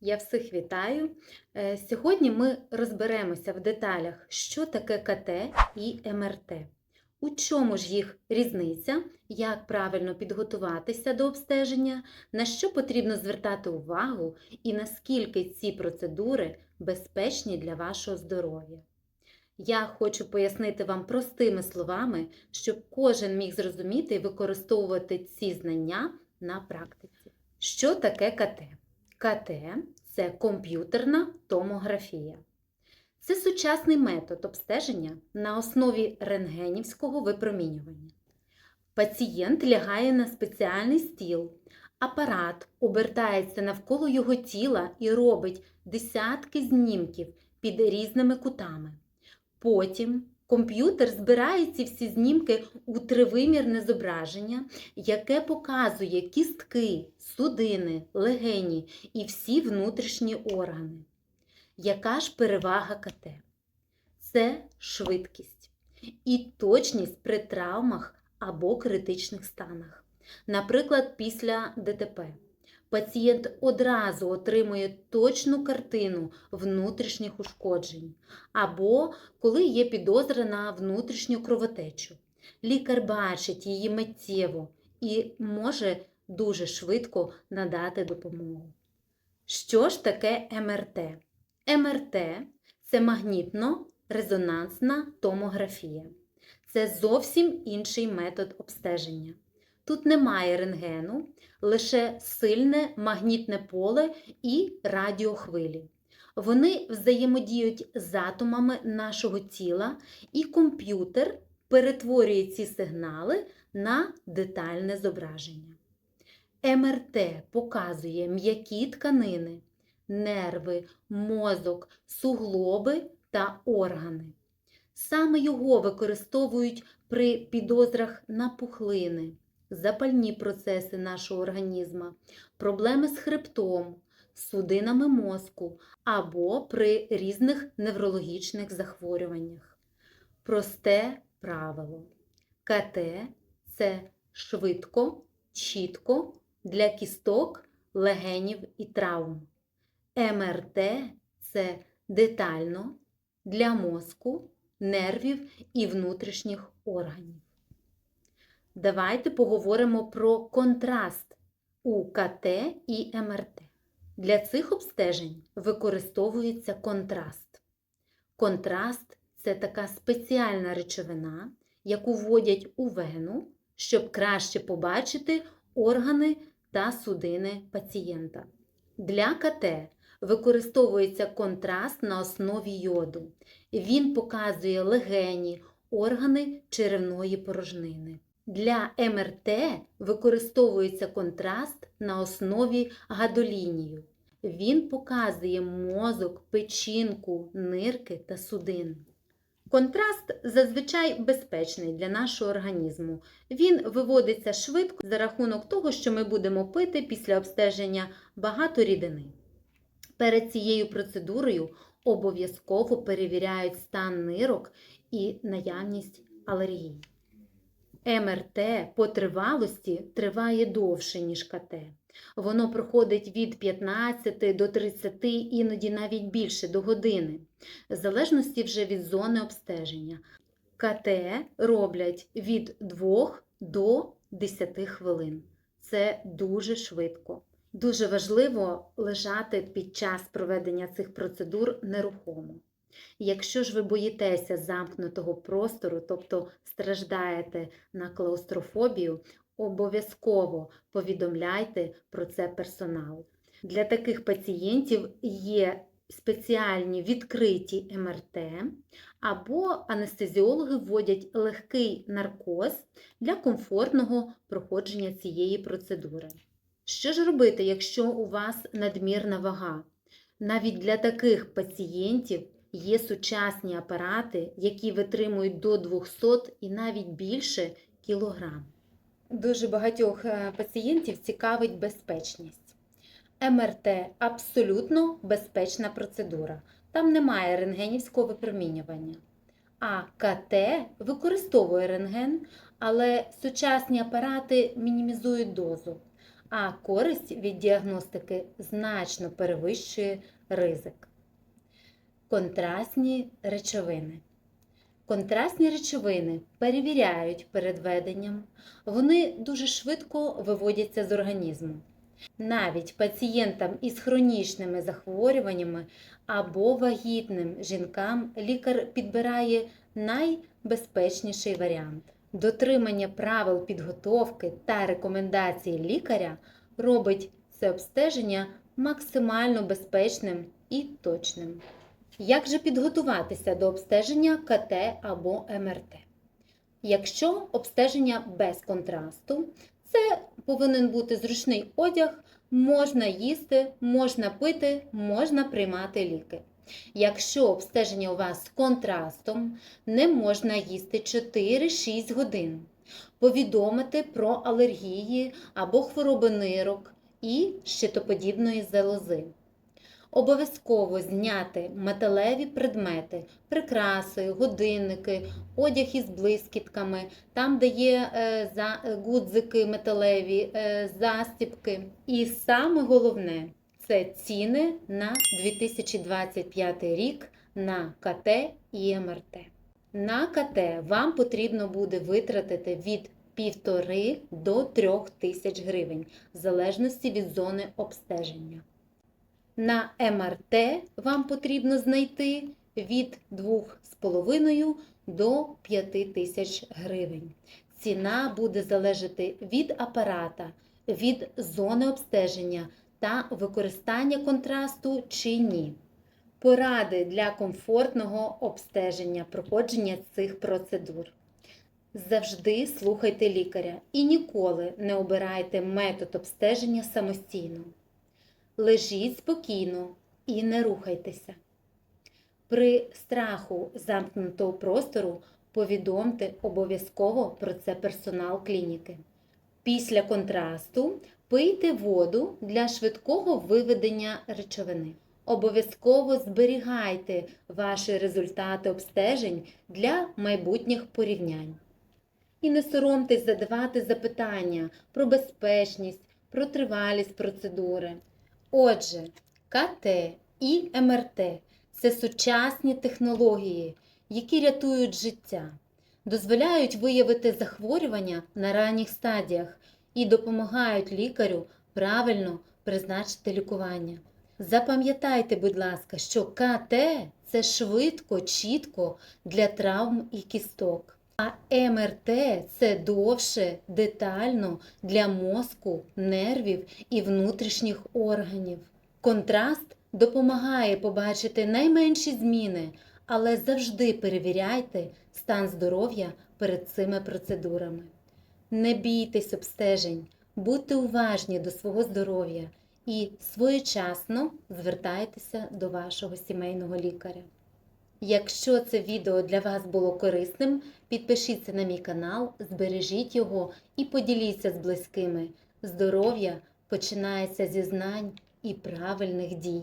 Я всіх вітаю. Е, Сьогодні ми розберемося в деталях, що таке КТ і МРТ. У чому ж їх різниця, як правильно підготуватися до обстеження, на що потрібно звертати увагу і наскільки ці процедури безпечні для вашого здоров'я. Я хочу пояснити вам простими словами, щоб кожен міг зрозуміти і використовувати ці знання на практиці. Що таке КТ? КТ це комп'ютерна томографія. Це сучасний метод обстеження на основі рентгенівського випромінювання. Пацієнт лягає на спеціальний стіл, апарат обертається навколо його тіла і робить десятки знімків під різними кутами. Потім комп'ютер збирає ці всі знімки у тривимірне зображення, яке показує кістки, судини, легені і всі внутрішні органи. Яка ж перевага КТ? Це швидкість і точність при травмах або критичних станах. Наприклад, після ДТП. Пацієнт одразу отримує точну картину внутрішніх ушкоджень, або коли є підозра на внутрішню кровотечу. Лікар бачить її миттєво і може дуже швидко надати допомогу. Що ж таке МРТ? МРТ це магнітно-резонансна томографія. Це зовсім інший метод обстеження. Тут немає рентгену, лише сильне магнітне поле і радіохвилі. Вони взаємодіють з атомами нашого тіла, і комп'ютер перетворює ці сигнали на детальне зображення. МРТ показує м'які тканини, нерви, мозок, суглоби та органи. Саме його використовують при підозрах на пухлини, запальні процеси нашого організму, проблеми з хребтом, судинами мозку або при різних неврологічних захворюваннях. Просте правило. КТ це швидко, чітко для кісток, легенів і травм. МРТ це детально для мозку, нервів і внутрішніх органів. Давайте поговоримо про контраст у КТ і МРТ. Для цих обстежень використовується контраст. Контраст це така спеціальна речовина, яку вводять у вену, щоб краще побачити органи та судини пацієнта. Для КТ використовується контраст на основі йоду. Він показує легені, органи черевної порожнини. Для МРТ використовується контраст на основі гадолінію. Він показує мозок, печінку, нирки та судин. Контраст зазвичай безпечний для нашого організму. Він виводиться швидко за рахунок того, що ми будемо пити після обстеження багато рідини. Перед цією процедурою обов'язково перевіряють стан нирок і наявність алергії. МРТ по тривалості триває довше, ніж КТ. Воно проходить від 15 до 30, іноді навіть більше до години, в залежності вже від зони обстеження. КТ роблять від 2 до 10 хвилин. Це дуже швидко. Дуже важливо лежати під час проведення цих процедур нерухомо. Якщо ж ви боїтеся замкнутого простору, тобто страждаєте на клаустрофобію, обов'язково повідомляйте про це персоналу. Для таких пацієнтів є спеціальні відкриті МРТ, або анестезіологи вводять легкий наркоз для комфортного проходження цієї процедури. Що ж робити, якщо у вас надмірна вага? Навіть для таких пацієнтів є сучасні апарати, які витримують до 200 і навіть більше кілограм. Дуже багатьох е, пацієнтів цікавить безпечність. МРТ абсолютно безпечна процедура. Там немає рентгенівського випромінювання. А КТ використовує рентген, але сучасні апарати мінімізують дозу. а користь від діагностики значно перевищує ризик. Контрастні речовини. Контрастні речовини перевіряють перед веденням, вони дуже швидко виводяться з організму. Навіть пацієнтам із хронічними захворюваннями або вагітним жінкам лікар підбирає найбезпечніший варіант. Дотримання правил підготовки та рекомендацій лікаря робить це обстеження максимально безпечним і точним. Як же підготуватися до обстеження КТ або МРТ? Якщо обстеження без контрасту, це повинен бути зручний одяг, можна їсти, можна пити, можна приймати ліки. Якщо обстеження у вас з контрастом, не можна їсти 4-6 годин. Повідомити про алергії або хвороби нирок і щитоподібної залози. Обов'язково зняти металеві предмети, прикраси, годинники, одяг із блискітками, там, де є е, за, гудзики металеві, е, застібки. І саме головне це ціни на 2025 рік на КТ і МРТ. На КТ вам потрібно буде витратити від 1,5 до 3 тисяч гривень, в залежності від зони обстеження. На МРТ вам потрібно знайти від 2,5 до 5 тисяч гривень. Ціна буде залежати від апарата, від зони обстеження та використання контрасту чи ні. Поради для комфортного обстеження проходження цих процедур. Завжди слухайте лікаря і ніколи не обирайте метод обстеження самостійно. Лежіть спокійно і не рухайтеся. При страху замкнутого простору повідомте обов'язково про це персонал клініки. Після контрасту пийте воду для швидкого виведення речовини. Обов'язково зберігайте ваші результати обстежень для майбутніх порівнянь. І не соромтесь задавати запитання про безпечність, про тривалість процедури. Отже, КТ і МРТ це сучасні технології, які рятують життя, дозволяють виявити захворювання на ранніх стадіях і допомагають лікарю правильно призначити лікування. Запам'ятайте, будь ласка, що КТ це швидко, чітко для травм і кісток. А МРТ це довше, детально для мозку, нервів і внутрішніх органів. Контраст допомагає побачити найменші зміни, але завжди перевіряйте стан здоров'я перед цими процедурами. Не бійтесь обстежень, будьте уважні до свого здоров'я і своєчасно звертайтеся до вашого сімейного лікаря. Якщо це відео для вас було корисним, підпишіться на мій канал, збережіть його і поділіться з близькими. Здоров'я починається зі знань і правильних дій.